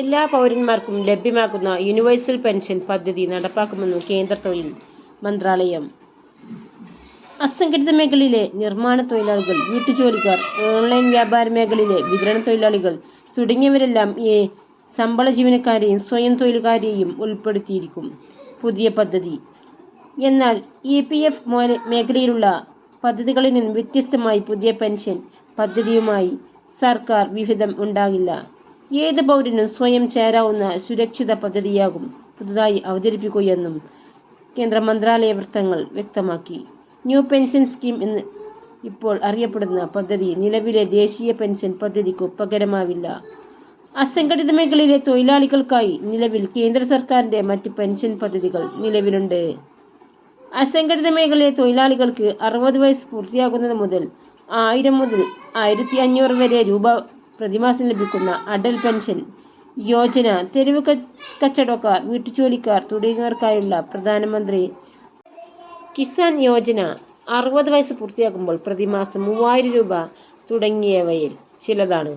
എല്ലാ പൗരന്മാർക്കും ലഭ്യമാക്കുന്ന യൂണിവേഴ്സൽ പെൻഷൻ പദ്ധതി നടപ്പാക്കുമെന്ന് കേന്ദ്ര തൊഴിൽ മന്ത്രാലയം. അസംഘടിത മേഖലയിലെ നിർമ്മാണ തൊഴിലാളികൾ വീട്ടുജോലിക്കാർ ഓൺലൈൻ വ്യാപാര മേഖലയിലെ വിതരണ തൊഴിലാളികൾ തുടങ്ങിയവരെല്ലാം ഈ ശമ്പള ജീവനക്കാരെയും സ്വയം തൊഴിലുകാരെയും ഉൾപ്പെടുത്തിയിരിക്കും പുതിയ പദ്ധതി. എന്നാൽ ഇ പി എഫ് മേഖലയിലുള്ള പദ്ധതികളിൽ നിന്നും വ്യത്യസ്തമായി പുതിയ പെൻഷൻ പദ്ധതിയുമായി സർക്കാർ വിഹിതം ഉണ്ടാകില്ല. ഏത് പൗരനും സ്വയം ചേരാവുന്ന സുരക്ഷിത പദ്ധതിയാകും. പുതുതായി അവതരിപ്പിക്കുകയെന്നും കേന്ദ്ര മന്ത്രാലയ വൃത്തങ്ങൾ വ്യക്തമാക്കി. ന്യൂ പെൻഷൻ സ്കീം എന്ന് ഇപ്പോൾ അറിയപ്പെടുന്ന പദ്ധതി നിലവിലെ ദേശീയ പെൻഷൻ പദ്ധതിക്ക് പകരമാവില്ല. അസംഘടിത മേഖലയിലെ തൊഴിലാളികൾക്കായി നിലവിൽ കേന്ദ്ര സർക്കാരിന്റെ മറ്റ് പെൻഷൻ പദ്ധതികൾ നിലവിലുണ്ട്. അസംഘടിത മേഖലയിലെ തൊഴിലാളികൾക്ക് അറുപത് വയസ്സ് പൂർത്തിയാകുന്നത് മുതൽ ആയിരം മുതൽ ആയിരത്തി അഞ്ഞൂറ് വരെ രൂപ പ്രതിമാസം ലഭിക്കുന്ന അടൽ പെൻഷൻ യോജന തെരുവ് കച്ചവടക്കാർ വീട്ടുജോലിക്കാർ തുടങ്ങിയവർക്കായുള്ള പ്രധാനമന്ത്രി കിസാൻ യോജന അറുപത് വയസ്സ് പൂർത്തിയാക്കുമ്പോൾ പ്രതിമാസം മൂവായിരം രൂപ തുടങ്ങിയവയിൽ ചിലതാണ്.